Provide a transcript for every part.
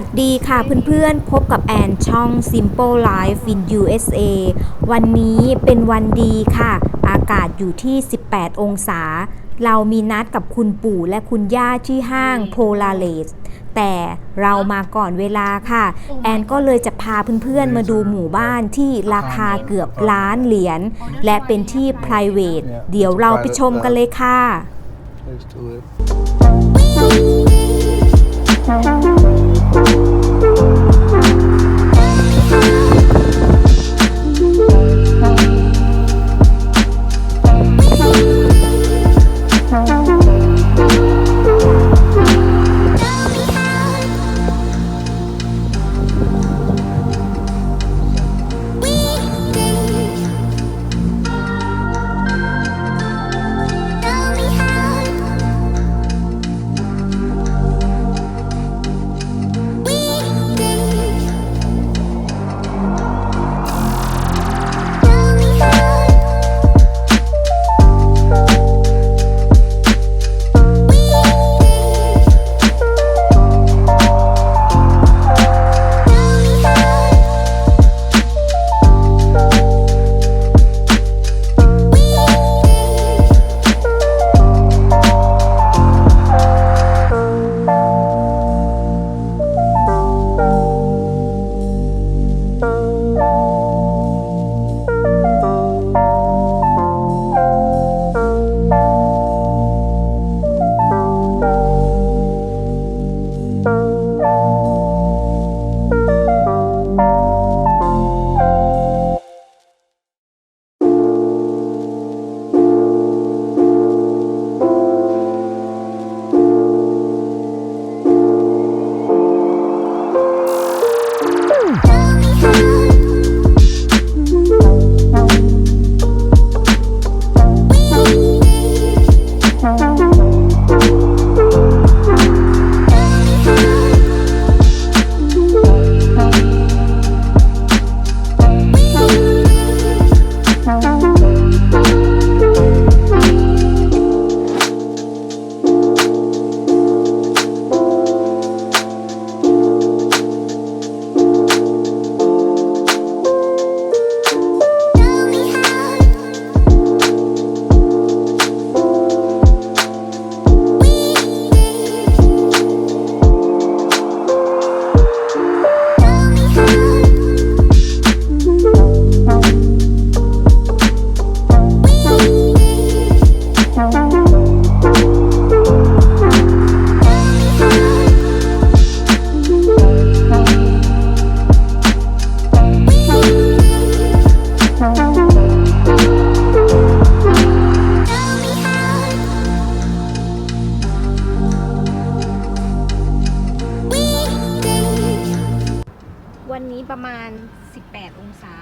วัสดีค่ะเพื่อนๆ พบกับแอนช่อง Simple Life in USA วันนี้เป็นวันดีค่ะ อากาศอยู่ที่ 18 องศา เรามีนัดกับคุณปู่และคุณย่าที่ห้างโพลาเลสแต่เรามาก่อนเวลาค่ะ แอนก็เลยจะพาเพื่อนๆ มาดูหมู่บ้านที่ราคาเกือบล้านเหรียญและเป็นที่ private เดี๋ยวเราไปชมกันเลยค่ะ Place to live. วั 18องศา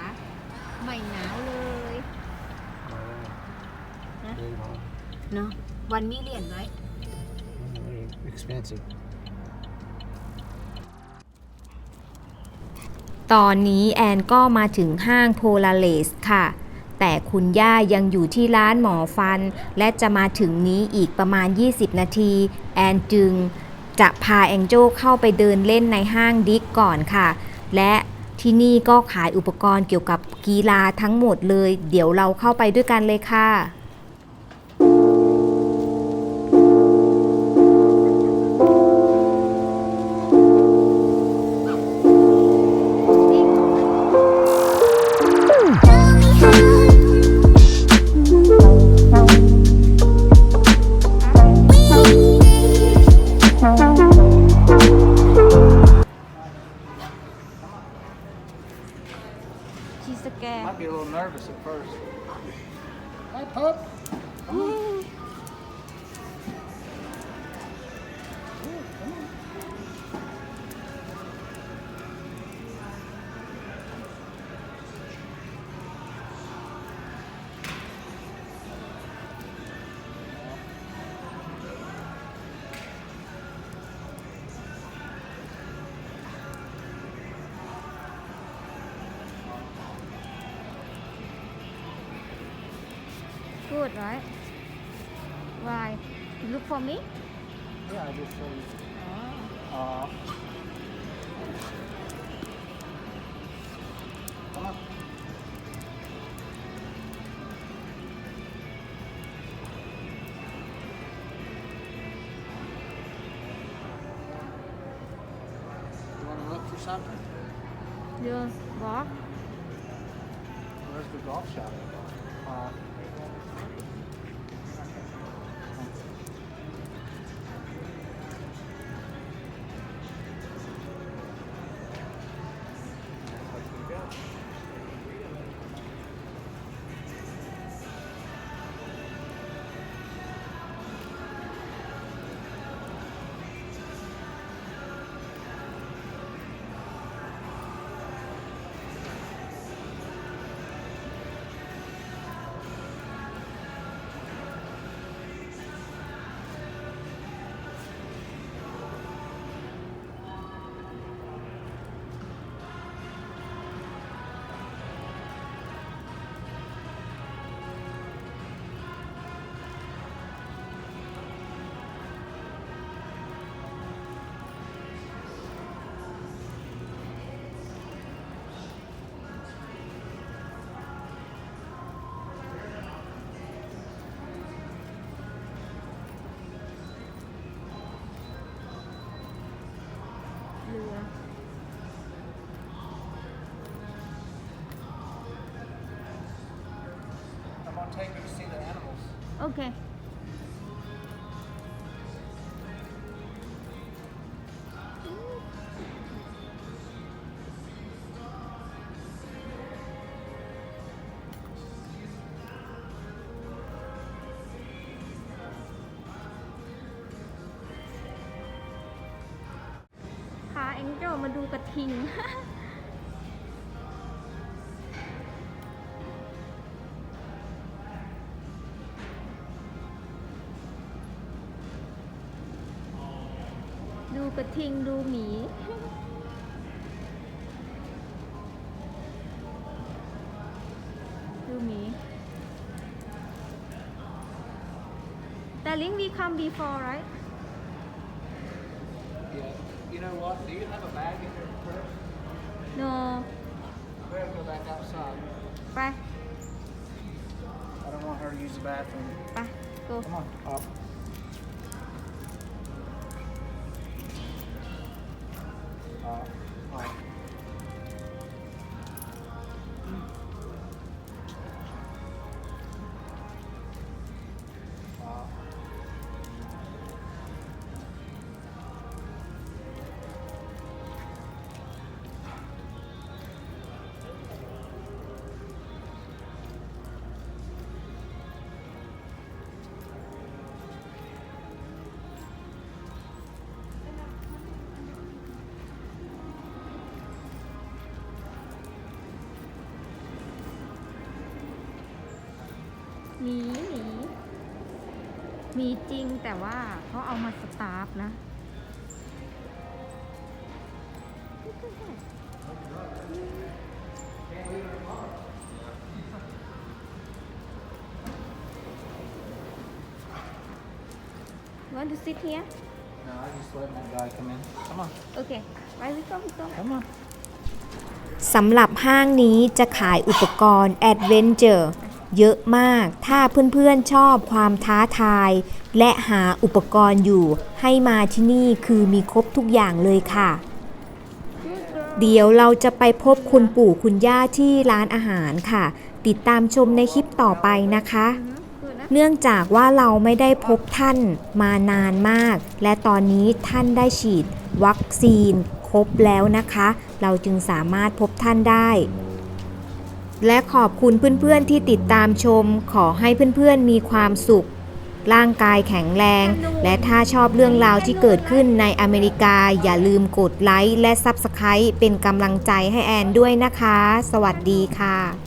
ไม่หนาวเลย Huh? Very hot. เนาะวันมีเหรียญไว้ Very expensive. ตอนนี้แอนก็มาถึงห้างโพลาเลสค่ะ แต่คุณย่ายังอยู่ที่ร้านหมอฟัน และจะมาถึงนี้อีกประมาณ 20 นาที แอนจึงจะพาแองโจเข้าไปเดินเล่นในห้างดิกก่อนค่ะ และ ที่นี่ก็ขายอุปกรณ์เกี่ยวกับกีฬาทั้งหมดเลย เดี๋ยวเราเข้าไปด้วยกันเลยค่ะ Might be a little nervous at first. Hi, pup. good, right? Why? You look for me? Yeah, I just show you. Oh. Uh, come on. You want to look for something? You want to? Where's the golf shop? Uh, I'm gonna take you to see the animals. โอเค พาแองเจิลมาดูกระทิง ดูกระทิงดูหมี ดูหมี Darling we come before right Yeah. You know what? Do you have a bag in your purse? no Better go back outside. ไป I don't want her to use the bathroom. ไป go Come on, up. Up, มีหมีมีจริงแต่ว่าเขาเอามาสตาฟนะ Want to sit here? No, I just let that guy come in. Come on, Okay. Why we go? We go. come on. สำหรับห้างนี้จะขายอุปกรณ์แเวนเจอร์เยอะมาก ถ้าเพื่อนๆชอบความท้าทาย และหาอุปกรณ์อยู่ ให้มาที่นี่คือมีครบทุกอย่างเลยค่ะ เดี๋ยวเราจะไปพบคุณปู่คุณย่าที่ร้านอาหารค่ะ ติดตามชมในคลิปต่อไปนะคะ เนื่องจากว่าเราไม่ได้พบท่านมานานมาก และตอนนี้ท่านได้ฉีดวัคซีนครบแล้วนะคะ เราจึงสามารถพบท่านได้ และขอบคุณเพื่อนๆที่ติดตามชม ขอให้เพื่อนๆมีความสุข ร่างกายแข็งแรง และถ้าชอบเรื่องราวที่เกิดขึ้นในอเมริกา อย่าลืมกดไลค์และ Subscribe เป็นกำลังใจให้แอนด้วยนะคะ สวัสดีค่ะ